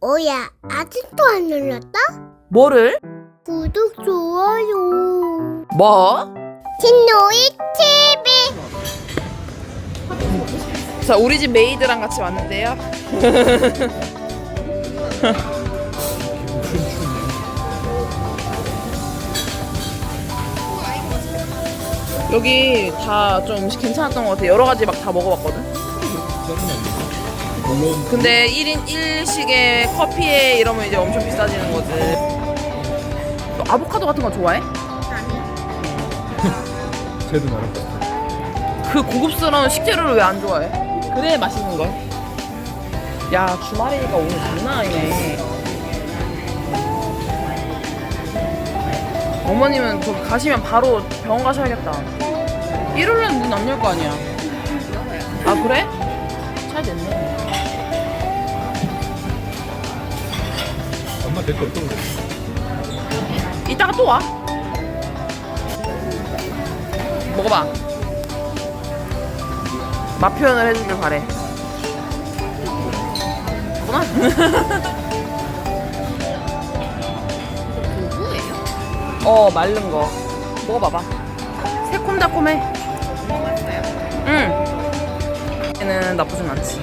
뭐야, 아직도 안 눌렀다? 뭐를? 구독, 좋아요. 뭐? 진노이 TV. 자, 우리 집 메이드랑 같이 왔는데요. 여기 다 좀 음식 괜찮았던 것 같아. 여러 가지 막 다 먹어봤거든. 근데 1인 1식에 커피에 이러면 이제 엄청 비싸지는 거지. 너 아보카도 같은 거 좋아해? 쟤도 나랑 같아. 그 고급스러운 식재료를 왜 안 좋아해? 그래 맛있는 걸. 야 주말이니까 오늘 장난 아니네. 어머님은 저 가시면 바로 병원 가셔야겠다. 일요일엔 문안 열 거 아니야. 아 그래? 잘 됐네. 엄마 댓글 또 그래. 이따가 또 와. 먹어봐. 맛 표현을 해주길 바래. 구나. 어 말른 거. 먹어봐봐. 새콤달콤해. 나쁘진 않지.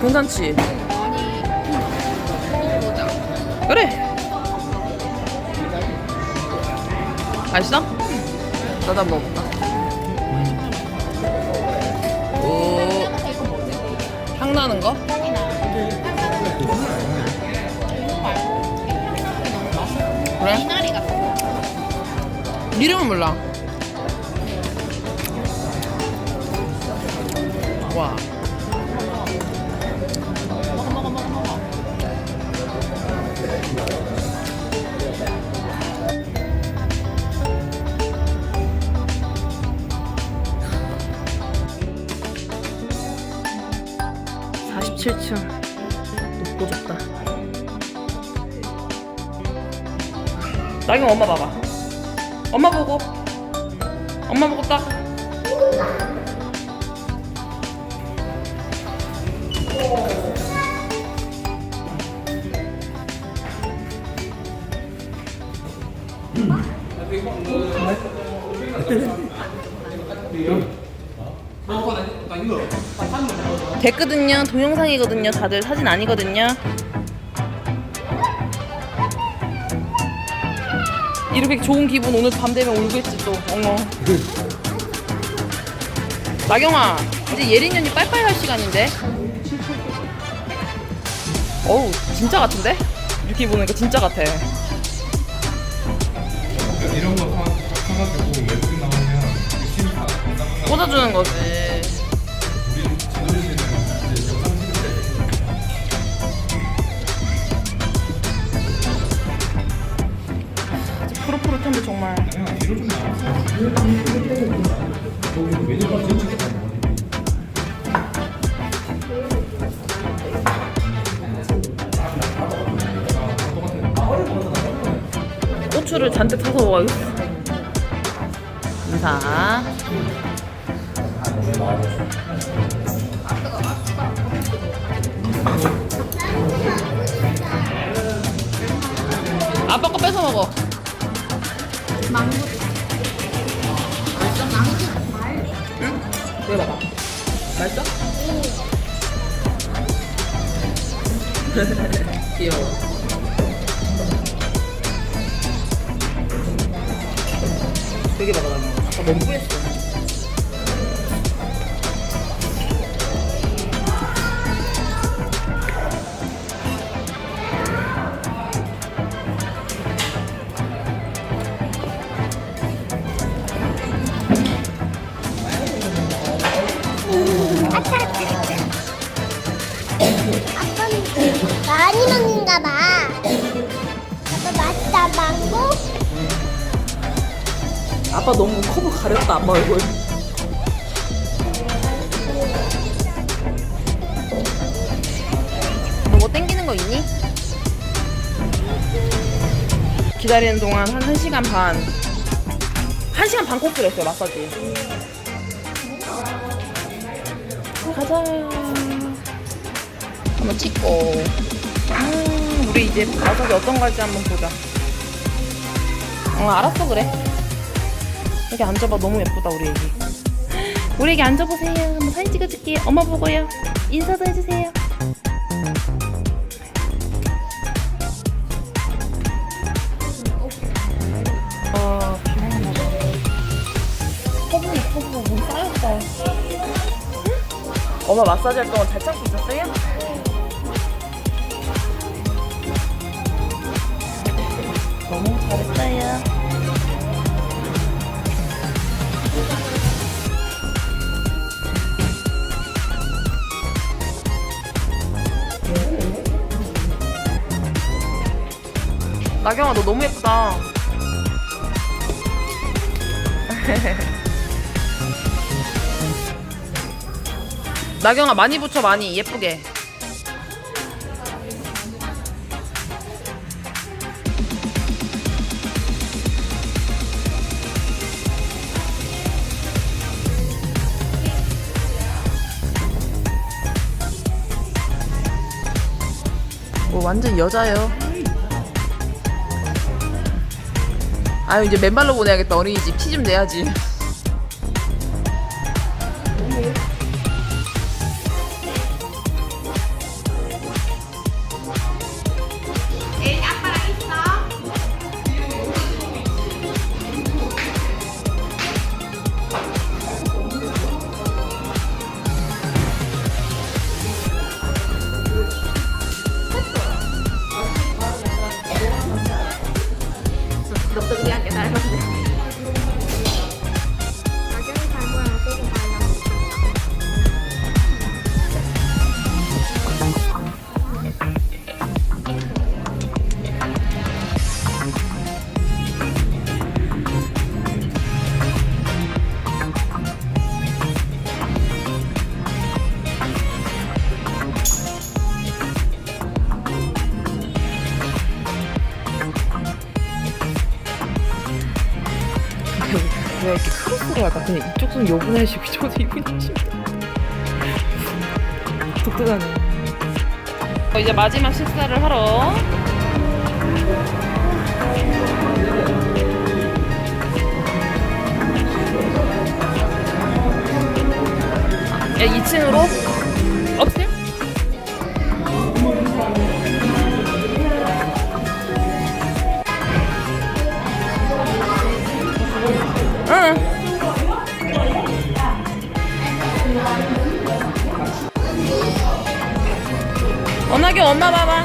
괜찮지. 그래. 맛있어? 나도 한번 먹어볼까? 오. 향 나는 거? 그래? 이름은 몰라. 와. 사십칠 층 높고 좋다. 나경 엄마 봐봐. 엄마 보고. 엄마 보고 딱. 됐거든요. 동영상이거든요. 다들 사진 아니거든요. 이렇게 좋은 기분 오늘 밤 되면 울겠지 또. 엉엉. 나경아, 이제 예린 년이 빠이빠이 할 시간인데. 어우, 진짜 같은데? 이렇게 보니까 진짜 같아. 이런 거 사, 사가지고 웹툰 나오면 유심히 다 건강 꽂아주는 거지. 우리 지도리 씨는 이제 영상 찍을 때 푸릇푸릇한데 정말. 그냥 뒤로 좀 나왔어. 거기 메뉴판 진짜 고추를 잔뜩 사서 먹어야겠어. 인사. 아빠 거 뺏어 먹어. 망고. 맛있어? 망고. 응? 이거 봐봐. 맛있어? 귀여워. 나 커브 가렸다 아빠 얼굴 너뭐 땡기는 거 있니? 기다리는 동안 한 1시간 반 1시간 반 코스를 했어요 마사지 가자 한번 찍고. 음, 우리 이제 마사지 어떤 거 할지 한번 보자. 어, 알았어, 그래. 여기 앉아봐. 너무 예쁘다, 우리 애기. 우리 애기 앉아보세요. 한번 사진 찍어줄게요. 엄마 보고요. 인사도 해주세요. 봐. 허브이 허브 물 쌓였다. 엄마 마사지 할 동안 잘 참고 있었어요? 너무 잘했어요. 나경아 너 너무 예쁘다. 나경아 많이 붙여 많이 예쁘게. 뭐 완전 여자예요. 아유 이제 맨발로 보내야겠다 어린이집 피 좀 내야지. 5분 10, 저도 2분 10. 독특하네. 어, 이제 마지막 식사를 하러. 야, 2층으로? 업스테어? 응. 원하게 엄마 봐봐.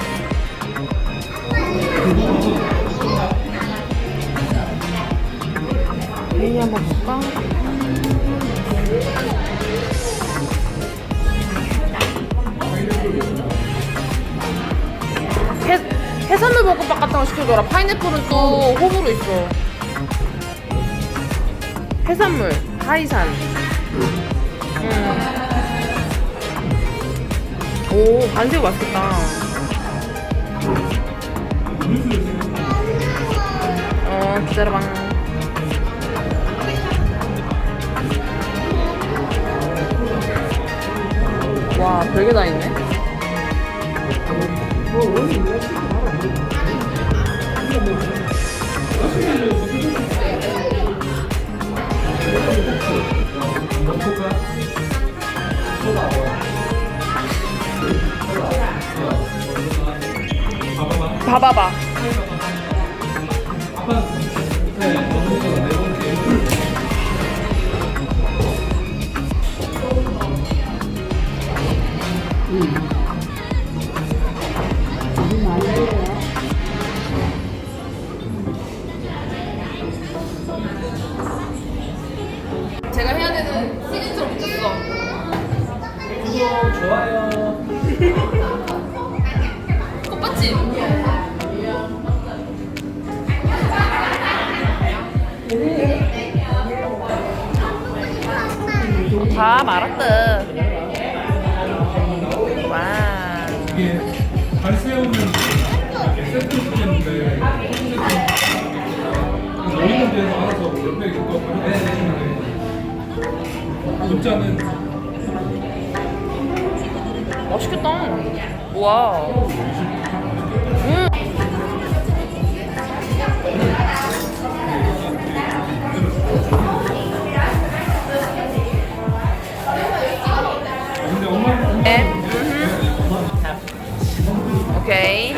메뉴 한번 볼까? 해, 해산물 볶음밥 같은 거 시켜줘라. 파인애플은 또 호불호 있어. 해산물, 하이산. 음. 오, 반새우 맛있겠다. 어, 기다려봐. 와, 별게 다 있네. 봐 말았다. 와. 이게 잘 세우면 이렇게 세트 시켰는데 모이는 데서 알아서 옆에 그거 해주시는데 문자는 맛있겠다. 와. 음. 오케이.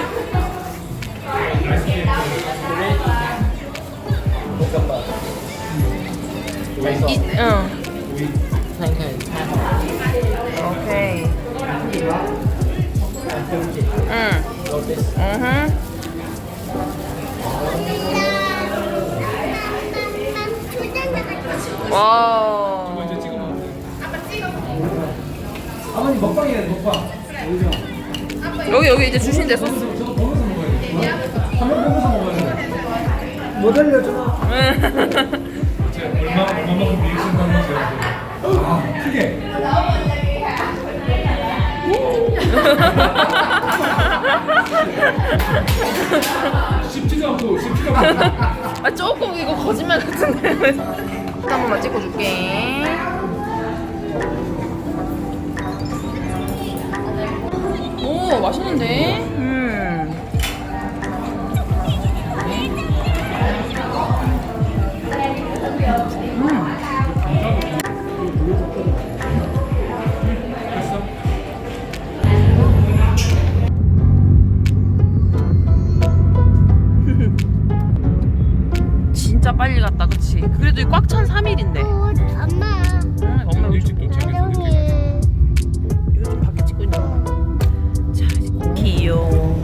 이, 응. 오케이. 응. 응. 와. 이제 찍어 돼. 아버님 먹방이야 먹방. 여기 여기 이제 소스. 보면서 먹어야 돼. 화면 보면서 먹어야 돼. 못 알려줘. 제 얼마 얼마만큼 리액션 하는지 아 크게. 씹지도 않고 씹지도 않고. 아 조금 이거 거짓말 같은데. 한 번만 찍어줄게. 꽉찬 3일인데. 엄마. 응, 엄마 이거 일찍 좀, 도착해서 늦게 사랑해. 이거 좀 밖에 찍고 있는 거. 자, 이제 귀여워.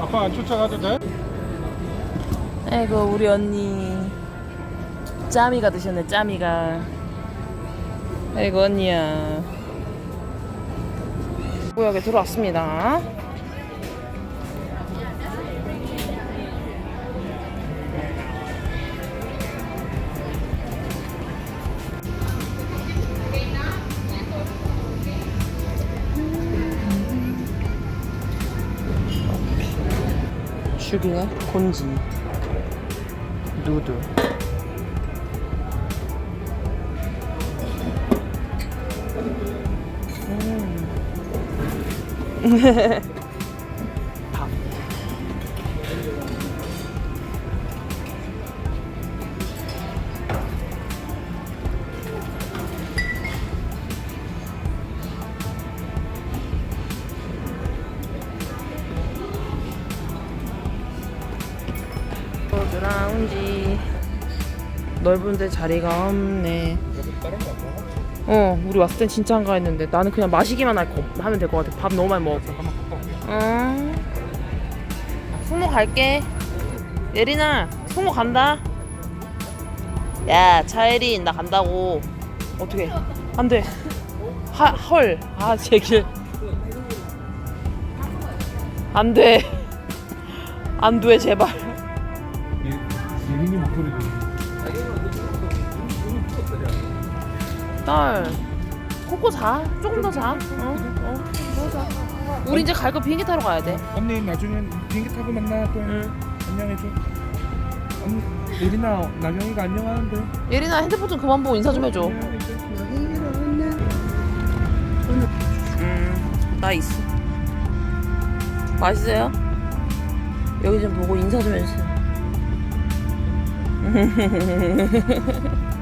아빠 안 쫓아가도 돼? 아이고, 우리 언니. 짜미가 드셨네, 짜미가. 아이고, 언니야. 구역에 들어왔습니다. 죽이네 곤지 누드 음. 넓은데 자리가 없네? 어 우리 왔을 땐 진짜 한가 했는데 나는 그냥 마시기만 할 거, 하면 될 것 같아. 밥 너무 많이 올게. 응 승모 갈게. 예린아 승모 간다. 야 차예린 나 간다고. 어떻게 안돼. 헐아 제길 안 돼. 안 돼 제발. 예- 예린이 목소리 딸 코코 자 조금 더자 어? 어? 더 자. 우리 이제 갈 거 비행기 타러 가야 돼 언니 나중에 비행기 타고 만나 또 응. 안녕해줘. 언니 예린아 나경이가 안녕하는데. 예린아 핸드폰 좀 그만 보고 인사 좀 해줘 음, 나 있어. 맛있어요? 여기 좀 보고 인사 좀 해주세요.